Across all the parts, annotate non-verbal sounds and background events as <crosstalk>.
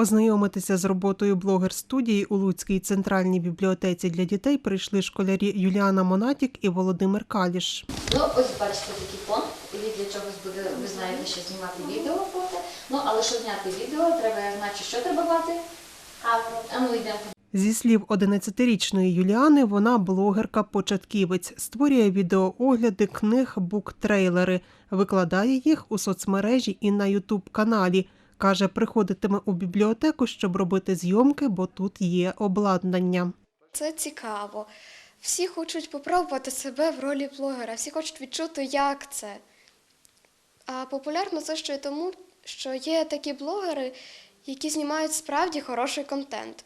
Ознайомитися з роботою блогер-студії у Луцькій центральній бібліотеці для дітей прийшли школярі Юліана Монатік і Володимир Каліш. Ну, ось бачите такий фон, і для чогось буде, ви знаєте, що знімати відео фото. Ну, але щоб зняти відео, треба, значить, що треба мати? А ну йдемо. Зі слів 11-річної Юліани, вона блогерка-початківець, створює відеоогляди книг, буктрейлери, викладає їх у соцмережі і на Ютуб-каналі. Каже, приходитиме у бібліотеку, щоб робити зйомки, бо тут є обладнання. Це цікаво. Всі хочуть попробувати себе в ролі блогера, всі хочуть відчути, як це. А популярно це ще й тому, що є такі блогери, які знімають справді хороший контент.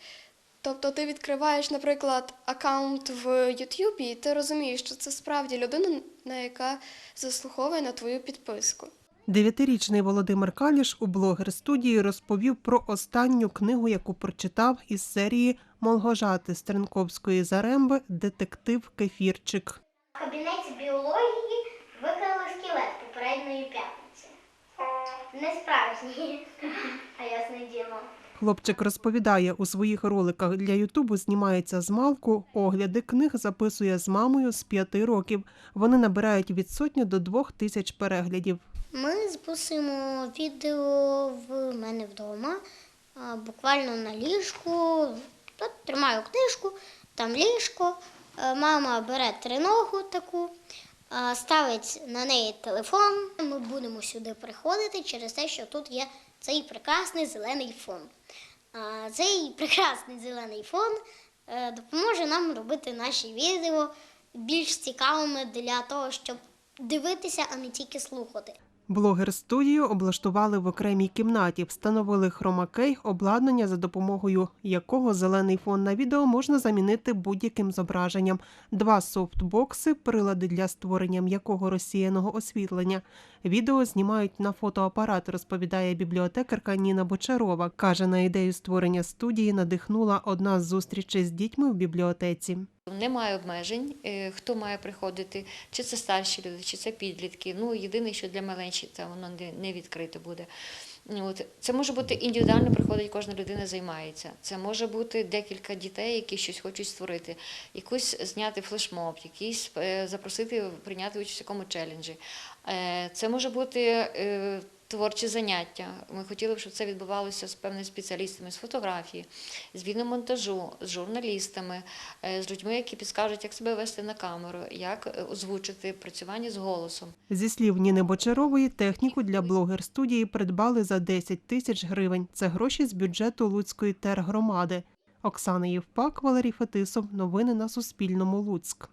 Тобто ти відкриваєш, наприклад, аккаунт в Ютубі, і ти розумієш, що це справді людина, на яка заслуховує на твою підписку. Дев'ятирічний Володимир Каліш у блогер-студії розповів про останню книгу, яку прочитав із серії Молгожати Стренковської Заремби Детектив Кефірчик. В кабінеті біології викрали скелет попередньої п'ятниці. Не справжній, <laughs> а ясне діло. Хлопчик розповідає, у своїх роликах для Ютубу знімається з малку, огляди книг записує з мамою з п'яти років. Вони набирають від сотні до двох тисяч переглядів. Ми записуємо відео в мене вдома, буквально на ліжку. Тут тримаю книжку, там ліжко. Е, Мама бере триногу таку, ставить на неї телефон. Ми будемо сюди приходити через те, що тут є цей прекрасний зелений фон. Цей прекрасний зелений фон е, допоможе нам робити наші відео більш цікавими для того, щоб дивитися, а не тільки слухати. Блогер-студію облаштували в окремій кімнаті, встановили хромакей, обладнання, за допомогою якого зелений фон на відео можна замінити будь-яким зображенням, два софтбокси, прилади для створення м'якого розсіяного освітлення. Відео знімають на фотоапарат, розповідає бібліотекарка Ніна Бочарова. Каже, на ідею створення студії надихнула одна з зустрічей з дітьми в бібліотеці. Немає обмежень, е, хто має приходити, чи це старші люди, чи це підлітки. Ну, єдине, що для маленьких це воно не- відкрите буде. От. Це може бути індивідуально приходить, кожна людина займається. Це може бути декілька дітей, які щось хочуть створити, якусь зняти флешмоб, якийсь е, запросити прийняти участь в якому челенджі. Е, Це може бути творчі заняття. Ми хотіли б, щоб це відбувалося з певними спеціалістами з фотографії, з відеомонтажу, з журналістами, е, з людьми, які підскажуть, як себе вести на камеру, як озвучити працювання з голосом. Зі слів Ніни Бочарової, техніку для блогер-студії придбали за 10 тисяч гривень. Це гроші з бюджету Луцької тергромади. Оксана Євпак, Валерій Фетисов. Новини на Суспільному. Луцьк.